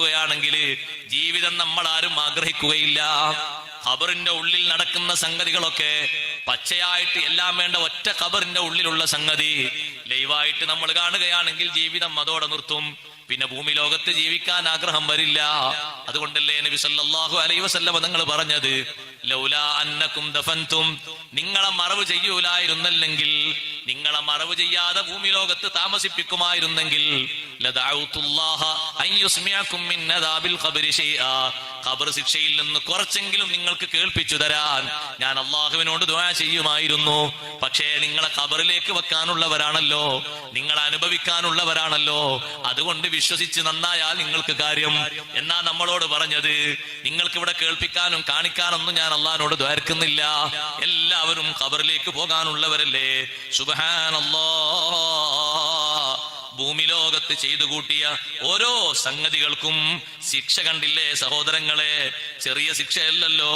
ാണെങ്കിൽ ജീവിതം നമ്മൾ ആരും ആഗ്രഹിക്കുകയില്ല. ഖബറിന്റെ ഉള്ളിൽ നടക്കുന്ന സംഗതികളൊക്കെ പച്ചയായിട്ട് എല്ലാം വേണ്ട ഒറ്റ ഖബറിന്റെ ഉള്ളിലുള്ള സംഗതി ലൈവായിട്ട് നമ്മൾ കാണുകയാണെങ്കിൽ ജീവിതം അതോടെ നിർത്തും. പിന്നെ ഭൂമി ലോകത്ത് ജീവിക്കാൻ ആഗ്രഹം വരില്ല. അതുകൊണ്ടല്ലേ നബി സല്ലല്ലാഹു അലൈഹി വസല്ലമ നിങ്ങൾ പറഞ്ഞത്. ദഫൻതും നിങ്ങളെ മറവ് ചെയ്യൂലായിരുന്നല്ലെങ്കിൽ നിങ്ങളെ മറവ് ചെയ്യാതെ ഭൂമി ലോകത്ത് താമസിപ്പിക്കുമായിരുന്നെങ്കിൽ ഖബർ ശിക്ഷയിൽ നിന്ന് കുറച്ചെങ്കിലും നിങ്ങൾക്ക് കേൾപ്പിച്ചു തരാൻ ഞാൻ അള്ളാഹുവിനോട് ദുആ ചെയ്യുമായിരുന്നു. പക്ഷേ നിങ്ങളെ ഖബറിലേക്ക് വെക്കാനുള്ളവരാണല്ലോ നിങ്ങൾ അനുഭവിക്കാനുള്ളവരാണല്ലോ. അതുകൊണ്ട് വിശ്വസിച്ച് നന്നായാൽ നിങ്ങൾക്ക് കാര്യം. എന്നാ നമ്മളോട് പറഞ്ഞത് നിങ്ങൾക്ക് ഇവിടെ കേൾപ്പിക്കാനും കാണിക്കാനൊന്നും ഞാൻ അള്ളഹാനോട് ദ്വാരക്കുന്നില്ല. എല്ലാവരും ഖബറിലേക്ക് പോകാനുള്ളവരല്ലേ? സുബഹാനല്ലാ ഭൂമി ലോകത്ത് ചെയ്തു കൂട്ടിയ ഓരോ സംഗതികൾക്കും ശിക്ഷ കണ്ടില്ലേ സഹോദരങ്ങളെ? ചെറിയ ശിക്ഷയല്ലല്ലോ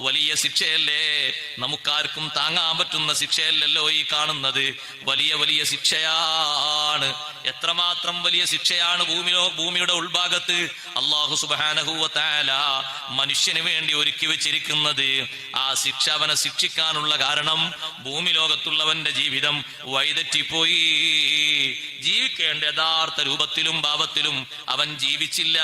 വലിയ ശിക്ഷയല്ലേ? നമുക്കാർക്കും താങ്ങാൻ പറ്റുന്ന ശിക്ഷയല്ലല്ലോ ഈ കാണുന്നത്. വലിയ വലിയ ശിക്ഷയാണ്. എത്രമാത്രം വലിയ ശിക്ഷയാണ് ഭൂമിയോ ഭൂമിയുടെ ഉൾഭാഗത്ത് അള്ളാഹു സുബാനഹുല മനുഷ്യന് വേണ്ടി ഒരുക്കി വെച്ചിരിക്കുന്നത്. ആ ശിക്ഷ അവനെ ശിക്ഷിക്കാനുള്ള കാരണം ഭൂമി ലോകത്തുള്ളവന്റെ ജീവിതം വൈതെറ്റിപ്പോയി ജീവിക്കേണ്ട യഥാർത്ഥ രൂപത്തിലും ഭാവത്തിലും അവൻ ജീവിച്ചില്ല.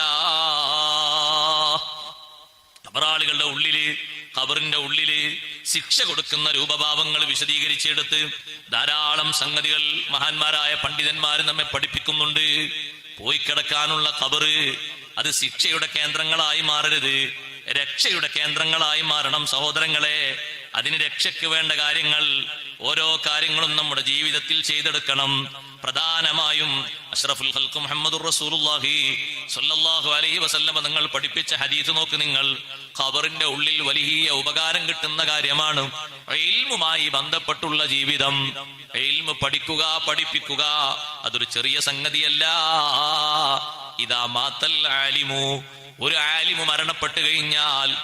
കബറാളികളുടെ ഉള്ളിൽ കബറിന്റെ ഉള്ളിൽ ശിക്ഷ കൊടുക്കുന്ന രൂപഭാവങ്ങൾ വിശദീകരിച്ചെടുത്ത് ധാരാളം സംഗതികൾ മഹാന്മാരായ പണ്ഡിതന്മാർ നമ്മെ പഠിപ്പിക്കുന്നുണ്ട്. പോയി കിടക്കാനുള്ള കബറ് അത് ശിക്ഷയുടെ കേന്ദ്രങ്ങളായി മാറരുത്. രക്ഷയുടെ കേന്ദ്രങ്ങളായി മാറണം സഹോദരങ്ങളെ. അതിന് രക്ഷയ്ക്ക് വേണ്ട കാര്യങ്ങൾ ഓരോ കാര്യങ്ങളും നമ്മുടെ ജീവിതത്തിൽ ചെയ്തെടുക്കണം. പ്രധാനമായും അഷ്റഫുൽ ഹൽക്ക് മുഹമ്മദ് റസൂലുള്ളാഹി സ്വല്ലല്ലാഹു അലൈഹി വസല്ലമ നിങ്ങൾ പഠിപ്പിച്ച ഹദീസ് നോക്ക് നിങ്ങൾ. ഖബറിന്റെ ഉള്ളിൽ വലിയ ഉപകാരം കിട്ടുന്ന കാര്യമാണ്. ഇൽമുമായി ബന്ധപ്പെട്ടുള്ള ജീവിതം. ഇൽമു പഠിക്കുക പഠിപ്പിക്കുക അതൊരു ചെറിയ സംഗതിയല്ല. ഇതാ മാത്തൽ ആലിമു. ഒരു ആലിമു മരണപ്പെട്ടു കഴിഞ്ഞാൽ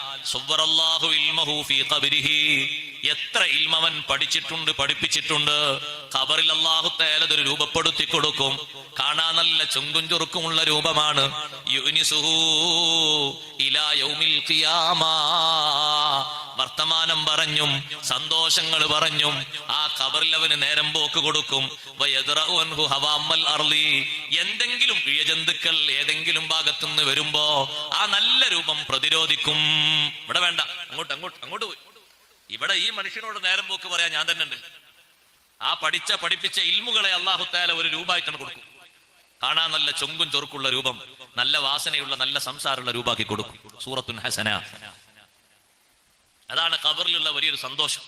എത്ര ഇൽമവൻ പഠിച്ചിട്ടുണ്ട് പഠിപ്പിച്ചിട്ടുണ്ട്. ഖബറിൽ അള്ളാഹു തേലതൊരു രൂപപ്പെടുത്തി കൊടുക്കും. കാണാൻ നല്ല ചുങ്കും ചുറുക്കുമുള്ള രൂപമാണ്. യുനിസുഹു ഇലാ യൗമിൽ ഖിയാമാ. വർത്തമാനം പറഞ്ഞും സന്തോഷങ്ങൾ പറഞ്ഞും ആ കബറിൽ അവന് നേരം പോക്ക് കൊടുക്കും. എന്തെങ്കിലും പ്രിയ ജന്തുക്കൾ അർളി. എന്തെങ്കിലും ഇഴജന്തുക്കൾ ഏതെങ്കിലും ഭാഗത്തുനിന്ന് വരുമ്പോ ആ നല്ല രൂപം പ്രതിരോധിക്കും. ഇവിടെ വേണ്ട. അങ്ങോട്ട് അങ്ങോട്ട് അങ്ങോട്ട് പോയി. ഇവിടെ ഈ മനുഷ്യനോട് നേരം പോക്ക് പറയാൻ ഞാൻ തന്നെ ഉണ്ട്. ആ പഠിച്ച പഠിപ്പിച്ച ഇൽമുകളെ അള്ളാഹുത്താല ഒരു രൂപമായിട്ടാണ് കൊടുക്കും. കാണാൻ നല്ല ചൊങ്കും ചൊറുക്കുള്ള രൂപം നല്ല വാസനയുള്ള നല്ല സംസാരമുള്ള രൂപാക്കി കൊടുക്കും. സൂറത്തുൻ ഹസന. അതാണ് ഖബറിലുള്ള വലിയൊരു സന്തോഷം.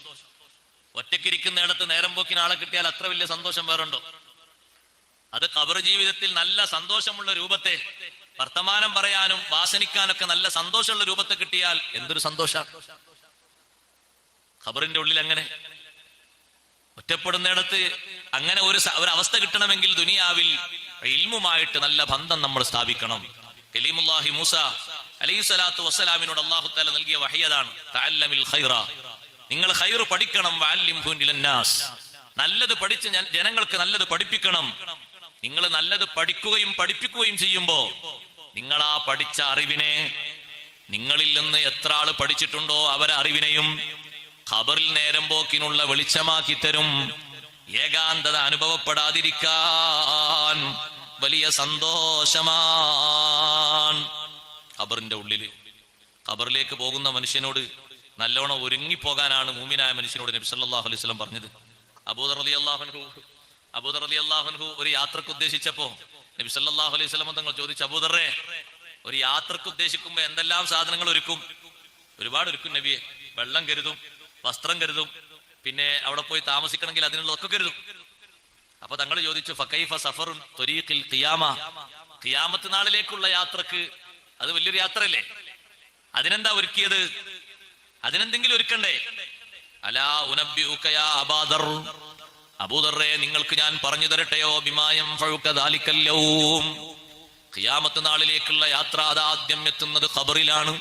ഒറ്റയ്ക്കിരിക്കുന്നിടത്ത് നേരം പോക്കിന് ആളെ കിട്ടിയാൽ അത്ര വലിയ സന്തോഷം വേറുണ്ടോ? അത് ഖബർ ജീവിതത്തിൽ നല്ല സന്തോഷമുള്ള രൂപത്തെ വർത്തമാനം പറയാനും വാസനിക്കാനൊക്കെ നല്ല സന്തോഷമുള്ള രൂപത്തെ കിട്ടിയാൽ എന്തൊരു സന്തോഷം? ഖബറിന്റെ ഉള്ളിൽ അങ്ങനെ. ഒറ്റപ്പെടുന്നിടത്ത് അങ്ങനെ ഒരു അവസ്ഥ കിട്ടണമെങ്കിൽ ദുനിയാവിൽ ഇൽമുമായിട്ട് നല്ല ബന്ധം നമ്മൾ സ്ഥാപിക്കണം. കലീമുല്ലാഹി മൂസ അലൈഹി സ്വലാത്തു വസ്സലാമിനോട് അള്ളാഹു താല നൽകിയ വഹിയതാണ് നിങ്ങൾ ഖൈർ പഠിക്കണം നല്ലത് പഠിച്ച് ജനങ്ങൾക്ക് നല്ലത് പഠിപ്പിക്കണം. നിങ്ങൾ നല്ലത് പഠിക്കുകയും പഠിപ്പിക്കുകയും ചെയ്യുമ്പോ നിങ്ങൾ ആ പഠിച്ച അറിവിനെ നിങ്ങളിൽ നിന്ന് എത്ര ആൾ പഠിച്ചിട്ടുണ്ടോ അവരെ അറിവിനെയും ഖബറിൽ നേരം പോക്കിനുള്ള വെളിച്ചമാക്കി തരും. ഏകാന്തത അനുഭവപ്പെടാതിരിക്കാൻ വലിയ സന്തോഷമാണ് ഖബറിന്റെ ഉള്ളിൽ. ഖബറിലേക്ക് പോകുന്ന മനുഷ്യനോട് നല്ലോണം ഒരുങ്ങിപ്പോകാനാണ് മൂമിനായ മനുഷ്യനോട് നബി സല്ലല്ലാഹു അലൈഹി സ്വലം പറഞ്ഞത്. അബൂദർ അലി അള്ളാഹുൻഹു അബൂദർ അലി അള്ളാഹുൻഹു ഒരു യാത്രയ്ക്ക് ഉദ്ദേശിച്ചപ്പോ നബി സല്ലല്ലാഹു അലൈഹി സ്വലം തങ്ങൾ ചോദിച്ചു അബൂദറേ ഒരു യാത്രയ്ക്ക് ഉദ്ദേശിക്കുമ്പോ എന്തെല്ലാം സാധനങ്ങൾ ഒരുക്കും? ഒരുപാട് ഒരുക്കും നബിയെ. വെള്ളം കരുതും വസ്ത്രം കരുതും പിന്നെ അവിടെ പോയി താമസിക്കണമെങ്കിൽ അതിനുള്ളതൊക്കെ കരുതും. അപ്പൊ തങ്ങൾ ചോദിച്ചു ഫക്കൈഫ സഫറുൻ ത്വരീഖിൽ ഖിയാമ? ഖിയാമത്ത് നാളിലേക്കുള്ള യാത്രയ്ക്ക് അത് വലിയൊരു യാത്രയല്ലേ? അതിനെന്താ ഒരുക്കിയത്? അതിനെന്തെങ്കിലും ഒരുക്കണ്ടേ? അലാ അബാദർ അബൂദറേ നിങ്ങൾക്ക് ഞാൻ പറഞ്ഞു തരട്ടെയോ? ബിമായം ഖിയാമത്ത് നാളിലേക്കുള്ള യാത്ര അതാദ്യം എത്തുന്നത് ഖബറിലാണ്.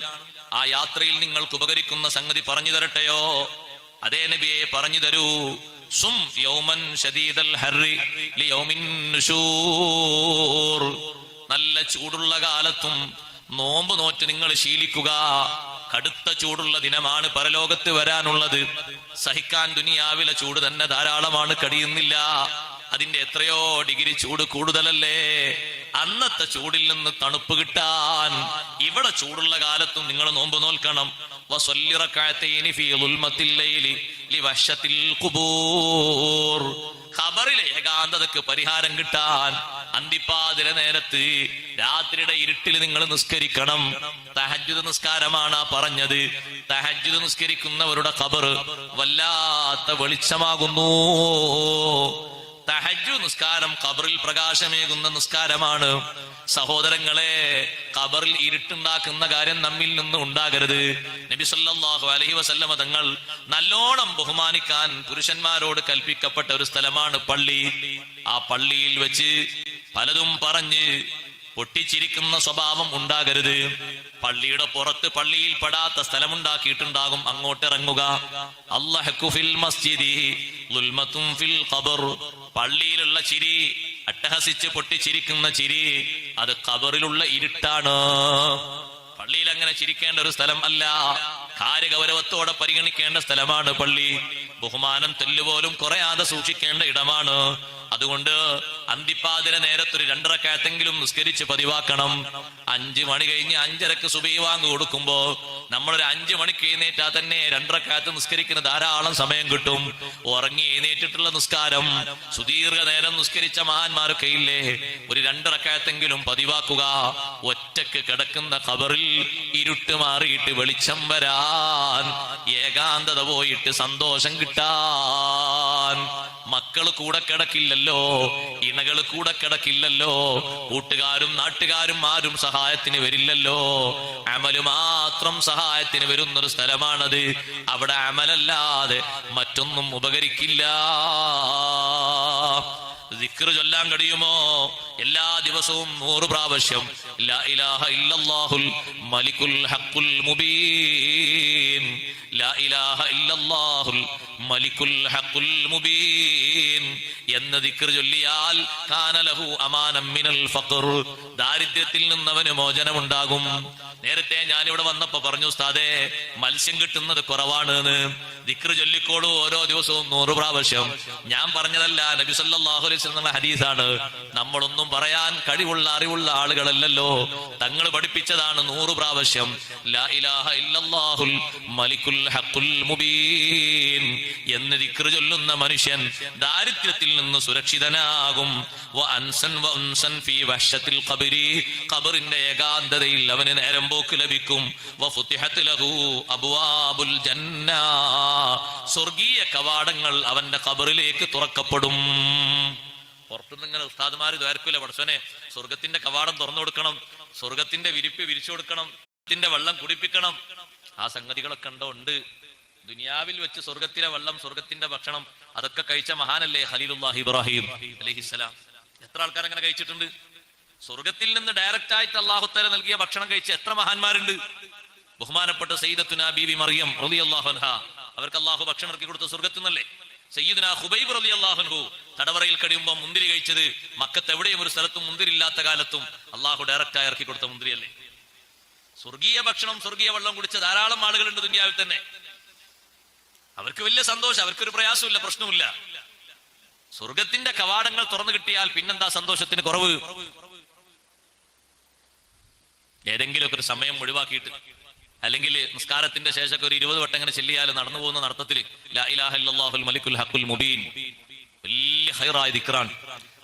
ആ യാത്രയിൽ നിങ്ങൾക്ക് ഉപകരിക്കുന്ന സംഗതി പറഞ്ഞു തരട്ടെയോ? അതേ നബിയെ പറഞ്ഞു തരൂ. സും യൗമൻ ഷദീദൽ ഹർരി ലിയൗമിൻ നല്ല ചൂടുള്ള കാലത്തും നോമ്പ് നോറ്റ് നിങ്ങൾ ശീലിക്കുക. കടുത്ത ചൂടുള്ള ദിനമാണ് പരലോകത്ത് വരാനുള്ളത്. സഹിക്കാൻ ദുനിയാവിലെ ചൂട് തന്നെ ധാരാളമാണ് കഴിയുന്നില്ല അതിന്റെ എത്രയോ ഡിഗ്രി ചൂട് കൂടുതലല്ലേ? അന്നത്തെ ചൂടിൽ നിന്ന് തണുപ്പ് കിട്ടാൻ ഇവിടെ ചൂടുള്ള കാലത്തും നിങ്ങൾ നോമ്പ് നോൽക്കണം. ഖബറിലെ ഏകാന്തതക്ക് പരിഹാരം കിട്ടാൻ അന്തിപ്പാതിര നേരത്ത് രാത്രിയുടെ ഇരുട്ടിൽ നിങ്ങൾ നിസ്കരിക്കണം. തഹജ്ജുദ് നിസ്കാരമാണ് പറഞ്ഞത്. തഹജ്ജുദ് നിസ്കരിക്കുന്നവരുടെ ഖബർ വല്ലാത്ത വെളിച്ചമാകുന്നു. തഹജ്ജു നിസ്കാരം ഖബറിൽ പ്രകാശമേകുന്ന നിസ്കാരമാണ്. സഹോദരങ്ങളെ ഖബറിൽ ഇരുട്ടുണ്ടാക്കുന്ന കാര്യം നമ്മിൽ നിന്ന് ഉണ്ടാകരുത്. നബി സല്ലല്ലാഹു അലൈഹി വസല്ലമ തങ്ങൾ നല്ലോണം ബഹുമാനിക്കാൻ പുരുഷന്മാരോട് കൽപ്പിക്കപ്പെട്ട ഒരു സ്ഥലമാണ് പള്ളി. ആ പള്ളിയിൽ വെച്ച് പലതും പറഞ്ഞ് പൊട്ടിച്ചിരിക്കുന്ന സ്വഭാവം ഉണ്ടാകരുത്. പള്ളിയുടെ പുറത്ത് പള്ളിയിൽ പെടാത്ത സ്ഥലമുണ്ടാക്കിയിട്ടുണ്ടാകും. അങ്ങോട്ടിറങ്ങുക. മസ്ജിദി ഫിൽ ഖബർ. പള്ളിയിലുള്ള ചിരി അട്ടഹസിച്ച് പൊട്ടിച്ചിരിക്കുന്ന ചിരി അത് ഖബറിലുള്ള ഇരുട്ടാണ്. പള്ളിയിൽ അങ്ങനെ ചിരിക്കേണ്ട ഒരു സ്ഥലം അല്ല കാര്യഗൗരവത്തോടെ പരിഗണിക്കേണ്ട സ്ഥലമാണ് പള്ളി. ബഹുമാനം തെല്ലുപോലും കുറയാതെ സൂക്ഷിക്കേണ്ട ഇടമാണ്. അതുകൊണ്ട് അന്തിപ്പാതിര നേരത്തൊരു രണ്ടരക്കാത്തെങ്കിലും നിസ്കരിച്ച് പതിവാക്കണം. അഞ്ചു മണി കഴിഞ്ഞ് അഞ്ചരക്ക് സുബൈ വാങ്ങി കൊടുക്കുമ്പോ നമ്മളൊരു അഞ്ചു മണിക്ക് എഴുന്നേറ്റാ തന്നെ രണ്ടരക്കാലത്ത് നിസ്കരിക്കുന്ന ധാരാളം സമയം കിട്ടും. ഉറങ്ങി എഴുന്നേറ്റിട്ടുള്ള നിസ്കാരം സുദീർഘ നേരം നിസ്കരിച്ച മഹാന്മാരൊക്കെ ഇല്ലേ? ഒരു രണ്ടരക്കാലത്തെങ്കിലും പതിവാക്കുക ഒറ്റയ്ക്ക് കിടക്കുന്ന ഖബറിൽ ഇരുട്ട് മാറിയിട്ട് വെളിച്ചം വരാൻ ഏകാന്തത പോയിട്ട് സന്തോഷം കിട്ടാൻ. മക്കൾ കൂടെ കിടക്കില്ലല്ലോ ഇണകൾ കൂടെ കിടക്കില്ലല്ലോ കൂട്ടുകാരും നാട്ടുകാരും ആരും സഹായത്തിന് വരില്ലല്ലോ. അമൽ മാത്രം സഹായത്തിന് വരുന്നൊരു സ്ഥലമാണത്. അവിടെ അമലല്ലാതെ മറ്റൊന്നും ഉപകരിക്കില്ല. ദിക്റ് ചൊല്ലാൻ കഴിയുമോ? എല്ലാ ദിവസവും നൂറ് പ്രാവശ്യം. മലിക്കുൽ ഹക്കുൽ മുബീൻ. മലിക്കുൽ ഹക്കുൽ മുബീൻ. എന്ന ദിക്ർ ചൊല്ലിയാൽ കാനലഹു അമാനം മിനൽ ഫഖർ. ദാരിദ്ര്യത്തിൽ നിന്ന് അവന് മോചനമുണ്ടാകും. നേരത്തെ ഞാൻ ഇവിടെ വന്നപ്പോ പറഞ്ഞു ഉസ്താദേ മത്സ്യം കിട്ടുന്നത് കുറവാണ് ദിക്ർ ചൊല്ലിക്കോളൂ ഓരോ ദിവസവും നൂറ് പ്രാവശ്യം. ഞാൻ പറഞ്ഞതല്ല നബി സല്ലാഹു അലൈഹി വസല്ലം ഹദീസാണ്. നമ്മളൊന്നും പറയാൻ കഴിവുള്ള അറിവുള്ള ആളുകളല്ലല്ലോ. തങ്ങൾ പഠിപ്പിച്ചതാണ് നൂറ് പ്രാവശ്യം. മലിക്കുൽ ഹഖുൽ എന്ന് ദിക്ർ ചൊല്ലുന്ന മനുഷ്യൻ ദാരിദ്ര്യത്തിൽ നിന്ന് സുരക്ഷിതനാകും. വ ഖബറിന്റെ ഏകാന്തതയിൽ അവന് നേരം പോക്ക് ലഭിക്കും. വ ജന്ന. സ്വർഗീയ കവാടങ്ങൾ അവന്റെ കബറിലേക്ക് തുറക്കപ്പെടും. പുറത്തുനിന്ന് ഇങ്ങനെ ഉസ്താദ്മാർ ദ്വാരക്കൂല പടച്ചോനെ സ്വർഗത്തിന്റെ കവാടം തുറന്നു കൊടുക്കണം സ്വർഗത്തിന്റെ വിരിപ്പ് വിരിച്ചു കൊടുക്കണം ത്തിന്റെ വെള്ളം കുടിപ്പിക്കണം. ആ സംഗതികളൊക്കെ ഉണ്ടോ ഉണ്ട്. ദുനിയാവിൽ വെച്ച് സ്വർഗത്തിലെ വെള്ളം സ്വർഗത്തിന്റെ ഭക്ഷണം അതൊക്കെ കഴിച്ച മഹാനല്ലേ ഹലീലുല്ലാഹി ഇബ്രാഹിം അലഹിസ്സലാം എത്ര ആൾക്കാർ അങ്ങനെ കഴിച്ചിട്ടുണ്ട്? സ്വർഗത്തിൽ നിന്ന് ഡയറക്റ്റ് ആയിട്ട് അള്ളാഹുത്തല നൽകിയ ഭക്ഷണം കഴിച്ച എത്ര മഹാന്മാരുണ്ട്? ബഹുമാനപ്പെട്ട സയ്യിദത്തുന ബീബി മറിയം റളിയല്ലാഹു അൻഹ. അവർക്ക് അള്ളാഹു ഭക്ഷണം ഇറക്കി കൊടുത്ത സ്വർഗത്തിൽ നിന്നല്ലേ സയ്യിദിന ഹുബൈബ് റളിയല്ലാഹു അൻഹു തടവറയിൽ കഴിയുമ്പോൾ മുന്തിരി കഴിച്ചത് മക്കത്ത് എവിടെയും ഒരു സ്ഥലത്തും മുന്തിരി ഇല്ലാത്ത കാലത്തും അള്ളാഹു ഡയറക്റ്റ് ആയി ഇറക്കി കൊടുത്ത മുന്തിരിയല്ലേ? സ്വർഗീയ ഭക്ഷണം സ്വർഗീയ വെള്ളം കുടിച്ച ധാരാളം ആളുകളുണ്ട് ദുനിയാവിൽ തന്നെ. അവർക്ക് വലിയ സന്തോഷം അവർക്കൊരു പ്രയാസമില്ല പ്രശ്നമില്ല സ്വർഗത്തിന്റെ കവാടങ്ങൾ തുറന്നു കിട്ടിയാൽ പിന്നെന്താ സന്തോഷത്തിന് കുറവ്? ഏതെങ്കിലുമൊക്കെ ഒരു സമയം ഒഴിവാക്കിയിട്ട് അല്ലെങ്കിൽ നിസ്കാരത്തിന്റെ ശേഷമൊക്കെ ഒരു ഇരുപത് വട്ടം ഇങ്ങനെ ചെല്ലിയാൽ നടന്നു പോകുന്ന നടത്തത്തിൽ ലാ ഇലാഹ ഇല്ലല്ലാഹുൽ മലിക്കുൽ ഹക്കുൽ മുബീൻ. വലിയ ഹൈറായ ദിക്റാണ്.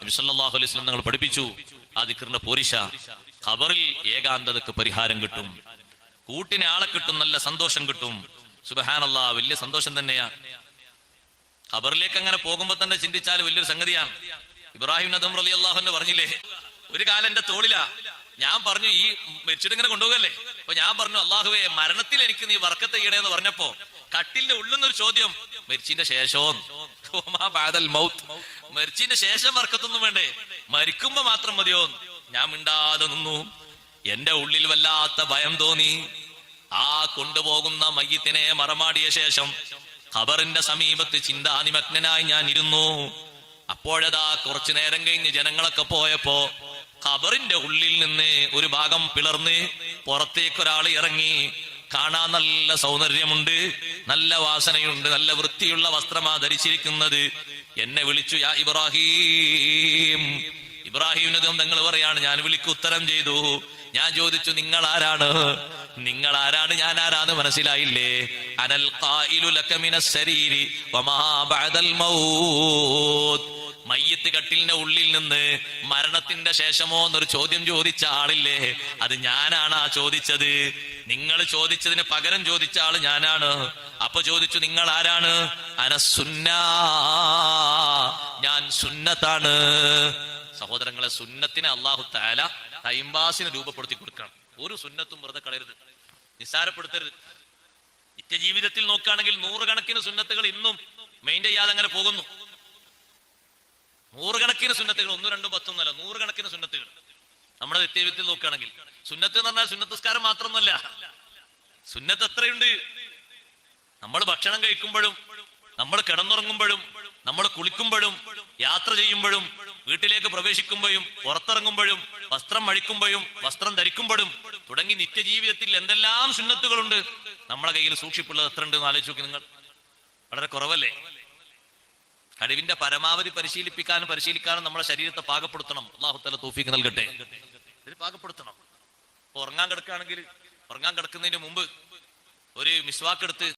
അലൈഹി വസല്ലം നിങ്ങൾ പഠിപ്പിച്ചു. ആ ദിക്റിന്റെ പോരിശ. ഖബറിൽ ഏകാന്തതക്ക് പരിഹാരം കിട്ടും. കൂട്ടിനെ ആളെ കിട്ടും നല്ല സന്തോഷം കിട്ടും. സുബഹാനല്ലാ വലിയ സന്തോഷം തന്നെയാ. ഖബറിലേക്ക് അങ്ങനെ പോകുമ്പോ തന്നെ ചിന്തിച്ചാൽ വലിയൊരു സംഗതിയാണ്. ഇബ്രാഹിം നദം അലി അള്ളാഹുന്റെ പറഞ്ഞില്ലേ ഒരു കാലം എന്റെ തോളിലാ. ഞാൻ പറഞ്ഞു ഈ മരിച്ചിട്ട് ഇങ്ങനെ കൊണ്ടുപോകല്ലേ? അപ്പൊ ഞാൻ പറഞ്ഞു അള്ളാഹുവേ മരണത്തിൽ എനിക്ക് നീ വർക്കത്ത് ചെയ്യണേന്ന് പറഞ്ഞപ്പോ കട്ടിലിന്റെ ഉള്ളുന്നൊരു ചോദ്യം മരിച്ചിന്റെ ശേഷവും. മൗത്ത്. മരിച്ചിന്റെ ശേഷം വർക്കത്തൊന്നും വേണ്ടേ? മരിക്കുമ്പോ മാത്രം മതിയോ? ഞാൻ മിണ്ടാതെ നിന്നു. എന്റെ ഉള്ളിൽ വല്ലാത്ത ഭയം തോന്നി. ആ കൊണ്ടുപോകുന്ന മയ്യത്തിനെ മറമാടിയ ശേഷം ഖബറിന്റെ സമീപത്ത് ചിന്താനിമഗ്നായി ഞാൻ ഇരുന്നു. അപ്പോഴതാ കുറച്ചു നേരം കഴിഞ്ഞ് ജനങ്ങളൊക്കെ പോയപ്പോ ഖബറിന്റെ ഉള്ളിൽ നിന്ന് ഒരു ഭാഗം പിളർന്ന് പുറത്തേക്ക് ഒരാൾ ഇറങ്ങി കാണാൻ നല്ല സൗന്ദര്യമുണ്ട് നല്ല വാസനയുണ്ട് നല്ല വൃത്തിയുള്ള വസ്ത്രമാ ധരിച്ചിരിക്കുന്നത്. എന്നെ വിളിച്ചു യാ ഇബ്രാഹിം. ഇബ്രാഹിമിന് നിങ്ങൾ പറയാണ് ഞാൻ വിളിക്ക് ഉത്തരം ചെയ്തു. ഞാൻ ചോദിച്ചു നിങ്ങൾ ആരാണ്? നിങ്ങൾ ആരാണ്? ഞാൻ ആരാന്ന് മനസ്സിലായില്ലേ? അനൽ മയ്യത്ത് കട്ടിലിന്റെ ഉള്ളിൽ നിന്ന് മരണത്തിന്റെ ശേഷമോ എന്നൊരു ചോദ്യം ചോദിച്ച ആളില്ലേ? അത് ഞാനാണ് ആ ചോദിച്ചത്. നിങ്ങൾ ചോദിച്ചതിന് പകരം ചോദിച്ച ആൾ ഞാനാണ്. അപ്പൊ ചോദിച്ചു നിങ്ങൾ ആരാണ്? അനസുന്ന ഞാൻ സുന്നത്താണ്. സഹോദരങ്ങളെ സുന്നത്തിനെ അള്ളാഹു താല ടൈംപാസിന് രൂപപ്പെടുത്തി കൊടുക്കണം. ഒരു സുന്നത്തും വെറുതെ കളയരുത്. നിസ്സാരപ്പെടുത്തരുത്. നിത്യജീവിതത്തിൽ നോക്കുകയാണെങ്കിൽ നൂറുകണക്കിന് സുന്നത്തുകൾ ഇന്നും മെയിൻ ചെയ്യാതെ അങ്ങനെ പോകുന്നു. നൂറുകണക്കിന് സുന്നത്തുകൾ ഒന്നും രണ്ടും പത്തും പത്തൊന്നല്ല നൂറുകണക്കിന് സുന്നത്തുകൾ. നമ്മുടെ നിത്യവിത്തിൽ നോക്കുകയാണെങ്കിൽ സുന്നത്ത് എന്ന് പറഞ്ഞാൽ സുന്നത്തസ്കാരം മാത്രമൊന്നുമല്ല. സുന്നത്ത് എത്രയുണ്ട്? നമ്മൾ ഭക്ഷണം കഴിക്കുമ്പോഴും നമ്മൾ കിടന്നുറങ്ങുമ്പോഴും നമ്മൾ കുളിക്കുമ്പോഴും യാത്ര ചെയ്യുമ്പോഴും വീട്ടിലേക്ക് പ്രവേശിക്കുമ്പോഴും പുറത്തിറങ്ങുമ്പോഴും വസ്ത്രം അഴിക്കുമ്പോഴും വസ്ത്രം ധരിക്കുമ്പോഴും തുടങ്ങി നിത്യജീവിതത്തിൽ എന്തെല്ലാം സുന്നത്തുകളുണ്ട് നമ്മളെ കയ്യിൽ സൂക്ഷിപ്പുള്ളത് എത്ര ഉണ്ട് എന്ന് ആലോചിച്ച് നിങ്ങൾ. വളരെ കുറവല്ലേ? കഴിവിന്റെ പരമാവധി പരിശീലിപ്പിക്കാനും പരിശീലിക്കാനും നമ്മുടെ ശരീരത്തെ പാകപ്പെടുത്തണം. അള്ളാഹുത്തല തൂഫിക്ക് നൽകട്ടെ. ഇതിന് പാകപ്പെടുത്തണം. ഉറങ്ങാൻ കിടക്കുകയാണെങ്കിൽ ഉറങ്ങാൻ കിടക്കുന്നതിന് മുമ്പ് ഒരു മിസ്വാക്ക് എടുത്ത്